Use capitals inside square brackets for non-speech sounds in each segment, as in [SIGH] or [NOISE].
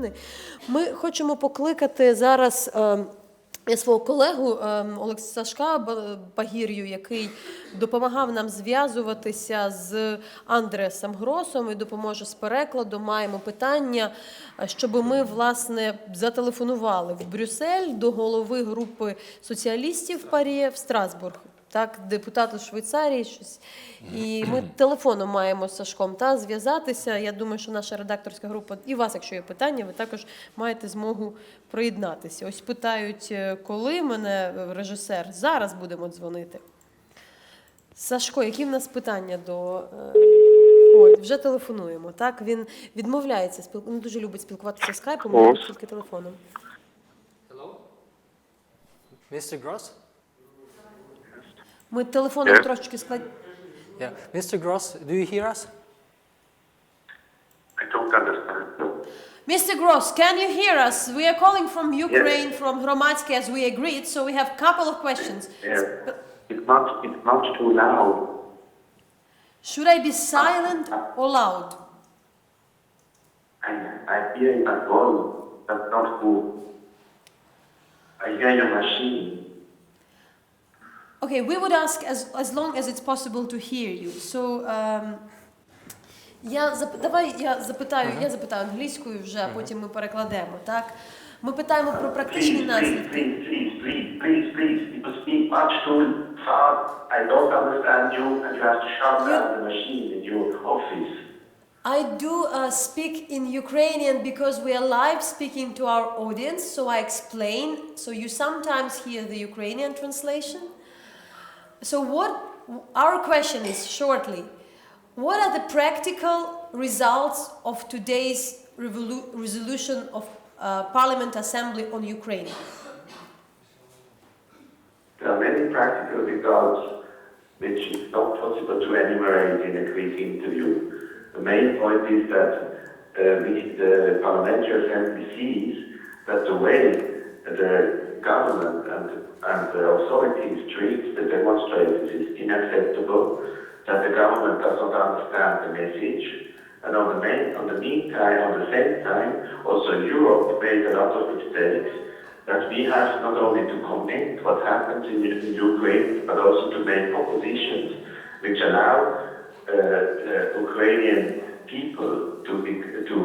години. Ми хочемо покликати зараз. е, я свого колегу ем, Олекса Сашка Багір'ю, який допомагав нам зв'язуватися з Андреасом Гросом і допоможе з перекладом. Маємо питання, е, щоб ми власне зателефонували в Брюссель до голови групи соціалістів Парі в Страсбург. Так, депутату Швейцарії щось. І [CLEARS THROAT] ми телефоном маємо з Сашком та зв'язатися. Я думаю, що наша редакторська група, і вас, якщо є питання, ви також маєте змогу приєднатися. Ось питають, е, коли мене е, режисер. Зараз будемо дзвонити. Сашко, які в нас питання до. е, Ой, вже телефонуємо. Так, він відмовляється спіл... не дуже любить спілкуватися скайпом, але тільки телефоном. Mr. Gross? Ми телефоном Yes. трошечки склад... Yeah. Mr. Gross, do you hear us? I don't understand. Mr. Gross, can you hear us? We are calling from Ukraine, from Hromadske, as we agreed, so we have a couple of questions. Yes. It's not, it's not too loud. Should I be silent or loud? I, I hear you at all. That's not good. I hear your machine. Okay, we would ask as, as long as it's possible to hear you. So, um, я зап... давай я запитаю, я запитаю англійською вже, а потім ми перекладемо, так? Ми питаємо про практичні Please, please, наслідки. please, please, please, please, please. You speak much too fast. I don't understand you, and you have to shut You- down the machine in your office. I do uh, speak in Ukrainian because we are live speaking to our audience, so I explain. So you sometimes hear the Ukrainian translation. So what our question is shortly, what are the practical results of today's resolution of uh, Parliament Assembly on Ukraine? There are many practical results which is not possible to enumerate in a quick interview. The main point is that uh, we, the parliamentary assembly sees that the way the government and, and the authorities treat the demonstrators is unacceptable, that the government does not understand the message, and on the, main, on the meantime, on the same time, also Europe made a lot of mistakes that we have not only to comment what happens in, in Ukraine, but also to make propositions which allow uh, uh, Ukrainian people to, be, to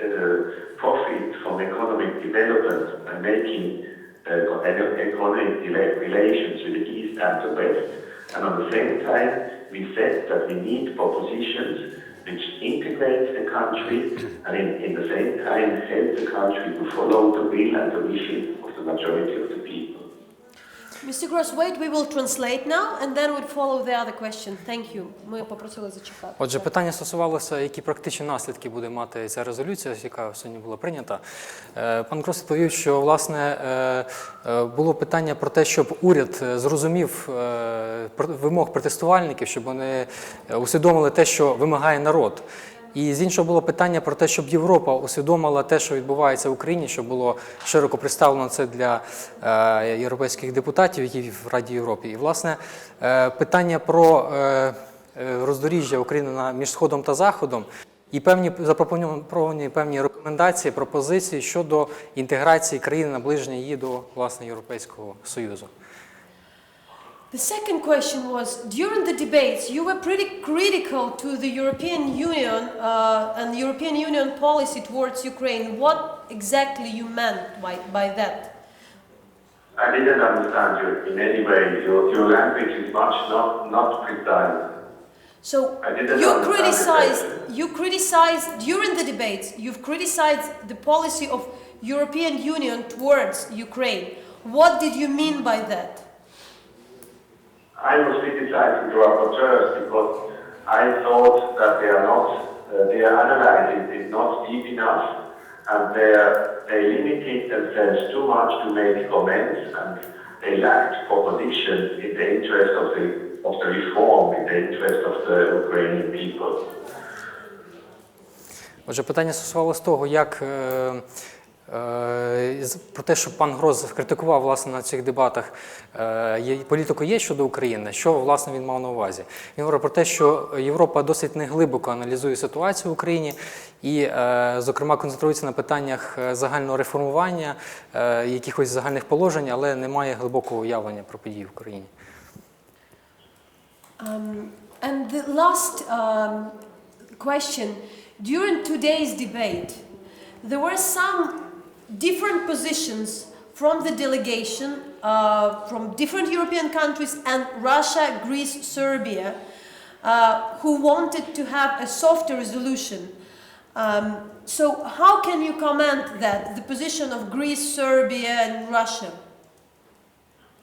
uh, profit from economic development by making Uh, economic relations with the East and the West. And at the same time, we said that we need propositions which integrate the country and in, in the same time help the country to follow the will and the wishes of the majority of the. Mr. Gross, wait, we will translate now and then we'll follow the other question. Thank you. Ми попросили зачекати. Отже, питання стосувалося, які практичні наслідки буде мати ця резолюція, яка сьогодні була прийнята. Е, Пан Крос відповів, що власне е, е, було питання про те, щоб уряд зрозумів вимог протестувальників, щоб вони усвідомили те, що вимагає народ. І з іншого було питання про те, щоб Європа усвідомила те, що відбувається в Україні, щоб було широко представлено це для е, європейських депутатів, які в Раді Європи. І власне е, питання про е, е, роздоріжжя України на між сходом та заходом. І певні запропоновані певні рекомендації, пропозиції щодо інтеграції країни наближення її до власне Європейського Союзу. The second question was during the debates, you were pretty critical to the European Union uh, and European Union policy towards Ukraine. What exactly you meant by, by that? I didn't understand you in any way. Your, your language is much not, not precise. So you criticized, you criticized during the debates, you've criticized the policy of European Union towards Ukraine. What did you mean by that? I was criticizing the rapporteurs because I thought that they are not, uh, their analysis is not deep enough and they, are, they limited themselves too much to make comments and they lacked propositions in the interest of the, of the reform, in the interest of the Ukrainian people. Отже, питання стосувалося того, як е, Е, Про те, що пан Гроз критикував власне на цих дебатах е, політику є щодо України, що власне він мав на увазі? Він говорив про те, що Європа досить неглибоко аналізує ситуацію в Україні і, е, зокрема, концентрується на питаннях е, загального реформування, е, якихось загальних положень, але не має глибокого уявлення про події в Україні. Um, and the last um, question during today's debate, there were some different positions from the delegation uh, from different European countries and Russia, Greece, Serbia, uh, who wanted to have a softer resolution. Um, so, how can you comment that the position of Greece, Serbia, and Russia?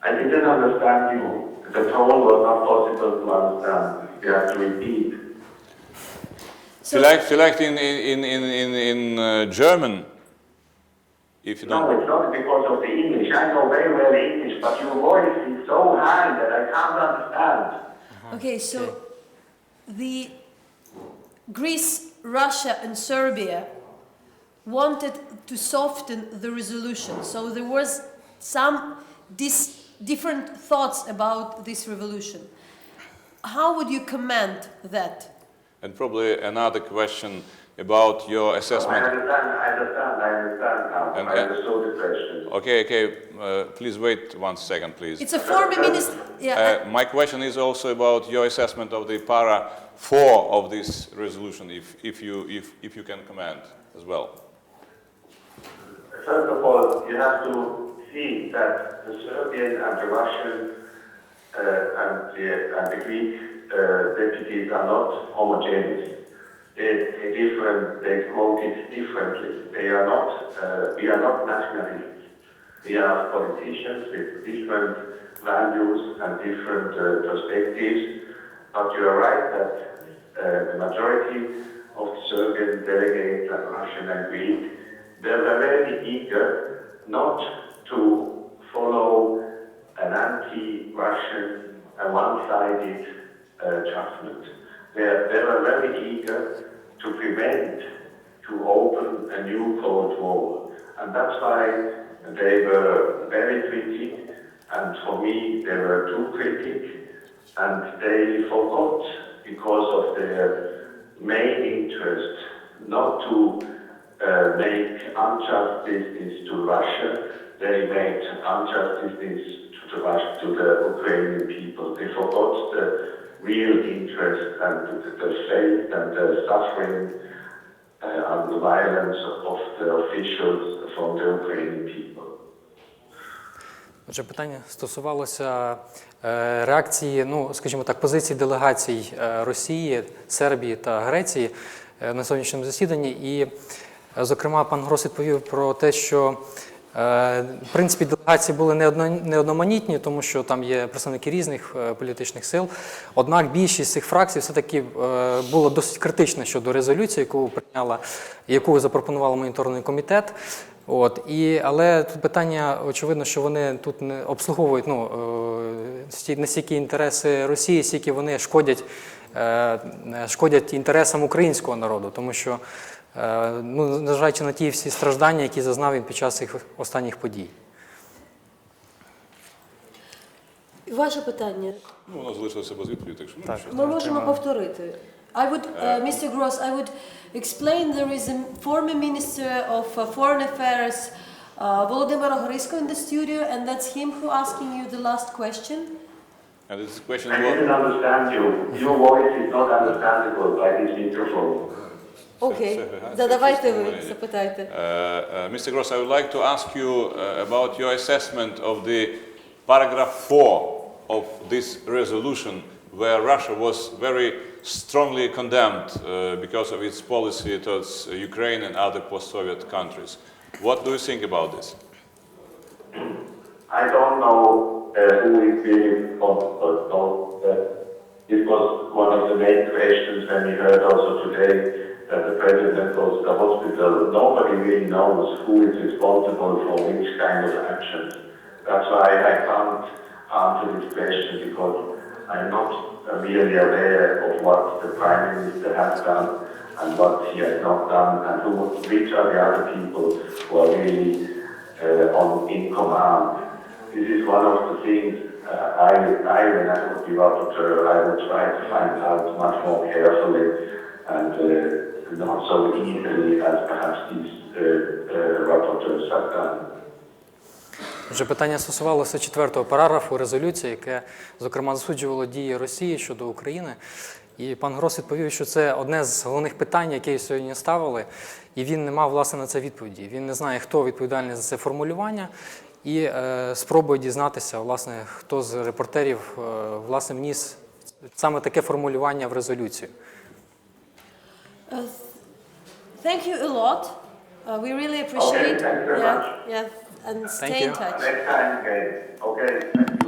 I didn't understand you. The tone was not possible to understand. You have to repeat. So, Vielleicht, vielleicht in, in, in, in, in uh, German, if you No, don't. it's not because of the English. I know very well English, but your voice is so high that I can't understand. Uh-huh. Okay, so the Greece, Russia, and Serbia wanted to soften the resolution. So there was some dis- different thoughts about this revolution. How would you comment that? And probably another question about your assessment. understand, I understand, I understand now. And- I understood the question. Okay, okay, uh, please wait one second, please. It's a former minister. Yeah. Uh, my question is also about your assessment of the para 4 of this resolution, if, if, you, if, if you can comment as well. First of all, you have to see that the Serbian and the Russian uh, and, the, and the Greek uh, deputies are not homogeneous. They, they different. They voted differently. They are not. Uh, we are not nationalists. We are politicians with different values and different uh, perspectives. But you are right that uh, the majority of Serbian delegates and Russian and Greek, they were very eager not to follow an anti-Russian, a one-sided uh, judgment. They, were very eager to prevent, to open a new Cold War. And that's why they were very critic, and for me, they were too critic, and they forgot, because of their main interest, not to uh, make unjust business to Russia, they made unjust business to the, to the Ukrainian people. They forgot the real interest and the, faith and the suffering uh, and the violence of the officials from the Ukrainian people. Отже, питання стосувалося е, реакції, ну скажімо так, позиції делегацій е, Росії, Сербії та Греції е, на сьогоднішньому засіданні. І, зокрема, пан Грос відповів про те, що в принципі делегації були не одноманітні, тому що там є представники різних е, політичних сил. Однак більшість цих фракцій все-таки е, була досить критична щодо резолюції, яку прийняла, яку запропонував моніторний комітет. От і але тут питання очевидно, що вони тут не обслуговують ну е, сті- не стільки інтереси Росії, стільки вони шкодять, е, шкодять інтересам українського народу, тому що е, ну незважаючи на ті всі страждання, які зазнав він під час цих останніх подій. Ваше питання. Ну, воно залишилося без відповіді, так що ну, Так. що. Ми можемо повторити. I would, uh, Mr. Gross, I would explain there is a former Minister of uh, Foreign Affairs, uh, Volodymyr Ogrysko in the studio, and that's him who asking you the last question. And this question I was, didn't understand you. Your voice is not understandable by this microphone. Окей, Це- задавайте ви, це- запитайте. Uh, uh, Mr. Gross, I would like to ask you uh, about your assessment of the paragraph 4 of this resolution, where Russia was very strongly condemned uh, because of its policy towards uh, Ukraine and other post-Soviet countries. What do you think about this? I don't know uh, who is being responsible. So uh, it was one of the main questions when we heard also today the president to the hospital. Nobody really knows who is responsible for which kind of actions. That's why I can't answer this question because I'm not really aware of what the prime minister has done and what he has not done, and who, which are the other people who are really uh, on in command. This is one of the things uh, I, I, when I would be rapporteur, I would try to find out much more carefully and uh, not so easily as perhaps these uh, uh, rapporteurs have done. Вже питання стосувалося четвертого параграфу резолюції, яке, зокрема, засуджувало дії Росії щодо України. І пан Грос відповів, що це одне з головних питань, які сьогодні ставили, і він не мав власне на це відповіді. Він не знає, хто відповідальний за це формулювання, і е, спробує дізнатися, власне, хто з репортерів е, власне вніс саме таке формулювання в резолюцію. Thank you a lot. Uh, we really appreciate. thank you very yeah, much. yeah, and stay you. in touch. Next time again. Okay.